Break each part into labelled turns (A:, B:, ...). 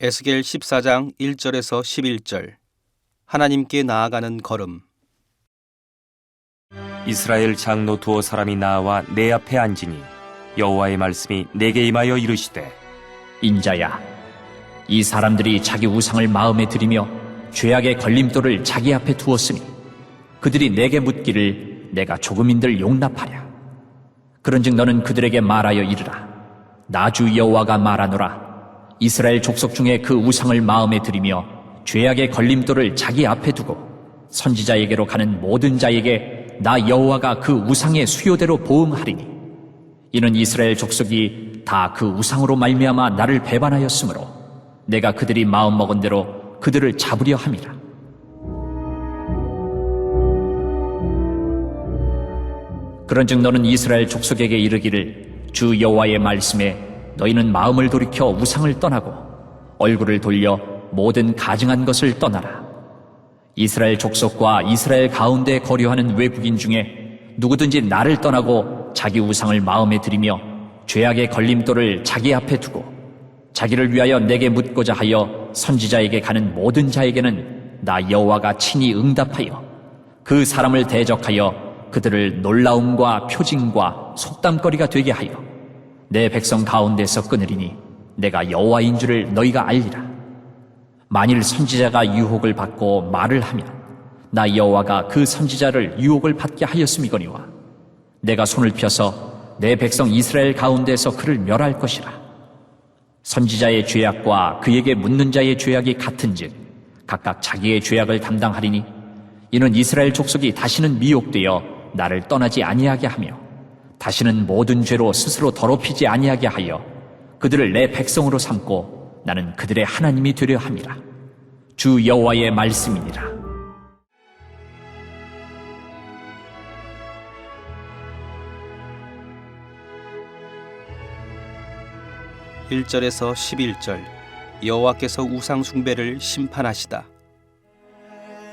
A: 에스겔 14장 1절에서 11절 하나님께 나아가는 걸음
B: 이스라엘 장로 두어 사람이 나와 내 앞에 앉으니 여호와의 말씀이 내게 임하여 이르시되
C: 인자야, 이 사람들이 자기 우상을 마음에 들이며 죄악의 걸림돌을 자기 앞에 두었으니 그들이 내게 묻기를 내가 조금인들 용납하랴. 그런즉 너는 그들에게 말하여 이르라. 나주 여호와가 말하노라. 이스라엘 족속 중에 그 우상을 마음에 들이며 죄악의 걸림돌을 자기 앞에 두고 선지자에게로 가는 모든 자에게 나 여호와가 그 우상의 수요대로 보응하리니 이는 이스라엘 족속이 다 그 우상으로 말미암아 나를 배반하였으므로 내가 그들이 마음 먹은 대로 그들을 잡으려 함이라. 그런즉 너는 이스라엘 족속에게 이르기를 주 여호와의 말씀에 너희는 마음을 돌이켜 우상을 떠나고 얼굴을 돌려 모든 가증한 것을 떠나라. 이스라엘 족속과 이스라엘 가운데 거류하는 외국인 중에 누구든지 나를 떠나고 자기 우상을 마음에 들이며 죄악의 걸림돌을 자기 앞에 두고 자기를 위하여 내게 묻고자 하여 선지자에게 가는 모든 자에게는 나 여호와가 친히 응답하여 그 사람을 대적하여 그들을 놀라움과 표징과 속담거리가 되게 하여 내 백성 가운데서 끊으리니 내가 여호와인 줄을 너희가 알리라. 만일 선지자가 유혹을 받고 말을 하면 나 여호와가 그 선지자를 유혹을 받게 하였음이거니와 내가 손을 펴서 내 백성 이스라엘 가운데서 그를 멸할 것이라 선지자의 죄악과 그에게 묻는 자의 죄악이 같은즉 각각 자기의 죄악을 담당하리니 이는 이스라엘 족속이 다시는 미혹되어 나를 떠나지 아니하게 하며 다시는 모든 죄로 스스로 더럽히지 아니하게 하여 그들을 내 백성으로 삼고 나는 그들의 하나님이 되려 함이라. 주 여호와의 말씀이니라.
A: 1절에서 11절 여호와께서 우상 숭배를 심판하시다.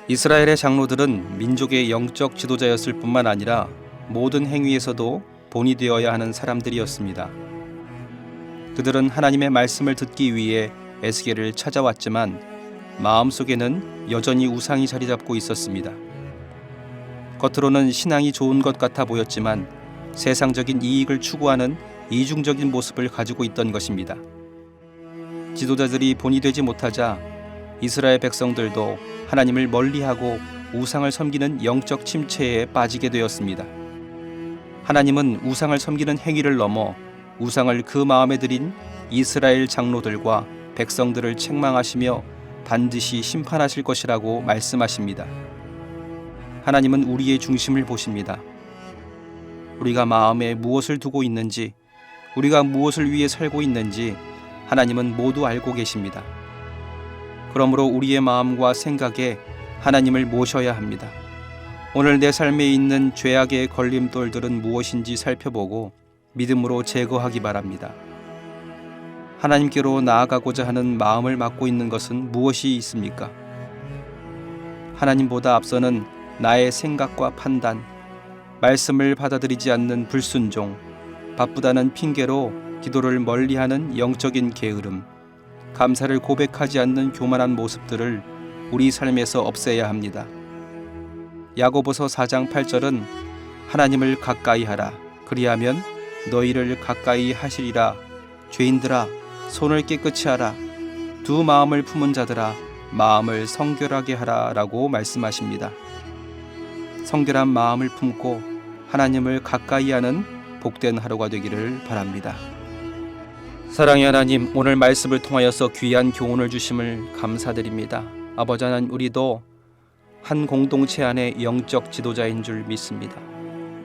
A: 이스라엘의 장로들은 민족의 영적 지도자였을 뿐만 아니라 모든 행위에서도 본이 되어야 하는 사람들이었습니다. 그들은 하나님의 말씀을 듣기 위해 에스겔을 찾아왔지만 마음속에는 여전히 우상이 자리 잡고 있었습니다. 겉으로는 신앙이 좋은 것 같아 보였지만 세상적인 이익을 추구하는 이중적인 모습을 가지고 있던 것입니다. 지도자들이 본이 되지 못하자 이스라엘 백성들도 하나님을 멀리하고 우상을 섬기는 영적 침체에 빠지게 되었습니다. 하나님은 우상을 섬기는 행위를 넘어 우상을 그 마음에 들인 이스라엘 장로들과 백성들을 책망하시며 반드시 심판하실 것이라고 말씀하십니다. 하나님은 우리의 중심을 보십니다. 우리가 마음에 무엇을 두고 있는지, 우리가 무엇을 위해 살고 있는지 하나님은 모두 알고 계십니다. 그러므로 우리의 마음과 생각에 하나님을 모셔야 합니다. 오늘 내 삶에 있는 죄악의 걸림돌들은 무엇인지 살펴보고 믿음으로 제거하기 바랍니다. 하나님께로 나아가고자 하는 마음을 맡고 있는 것은 무엇이 있습니까? 하나님보다 앞서는 나의 생각과 판단, 말씀을 받아들이지 않는 불순종, 바쁘다는 핑계로 기도를 멀리하는 영적인 게으름, 감사를 고백하지 않는 교만한 모습들을 우리 삶에서 없애야 합니다. 야고보서 4장 8절은 하나님을 가까이 하라. 그리하면 너희를 가까이 하시리라. 죄인들아, 손을 깨끗이 하라. 두 마음을 품은 자들아, 마음을 성결하게 하라라고 말씀하십니다. 성결한 마음을 품고 하나님을 가까이 하는 복된 하루가 되기를 바랍니다. 사랑의 하나님, 오늘 말씀을 통하여서 귀한 교훈을 주심을 감사드립니다. 아버지 하나님, 우리도 한 공동체 안에 영적 지도자인 줄 믿습니다.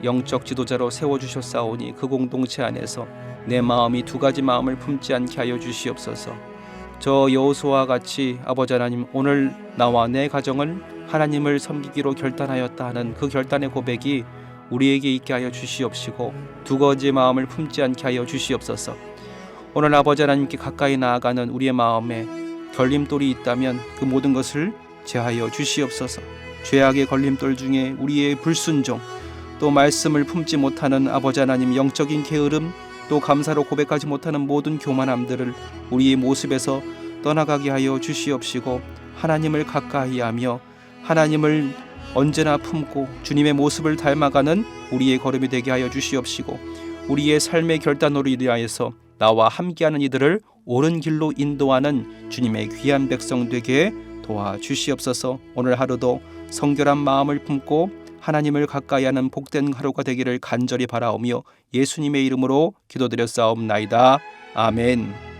A: 영적 지도자로 세워 주셨사오니 그 공동체 안에서 내 마음이 두 가지 마음을 품지 않게 하여 주시옵소서. 저 여호수아와 같이 아버지 하나님 오늘 나와 내 가정을 하나님을 섬기기로 결단하였다 하는 그 결단의 고백이 우리에게 있게 하여 주시옵시고 두 가지 마음을 품지 않게 하여 주시옵소서. 오늘 아버지 하나님께 가까이 나아가는 우리의 마음에 걸림돌이 있다면 그 모든 것을 제하여 주시옵소서. 죄악의 걸림돌 중에 우리의 불순종 또 말씀을 품지 못하는 아버지 하나님 영적인 게으름 또 감사로 고백하지 못하는 모든 교만함들을 우리의 모습에서 떠나가게 하여 주시옵시고 하나님을 가까이하며 하나님을 언제나 품고 주님의 모습을 닮아가는 우리의 걸음이 되게 하여 주시옵시고 우리의 삶의 결단으로 인하여서 나와 함께하는 이들을 옳은 길로 인도하는 주님의 귀한 백성 되게 도와 주시옵소서. 오늘 하루도 성결한 마음을 품고 하나님을 가까이 하는 복된 하루가 되기를 간절히 바라오며 예수님의 이름으로 기도드렸사옵나이다. 아멘.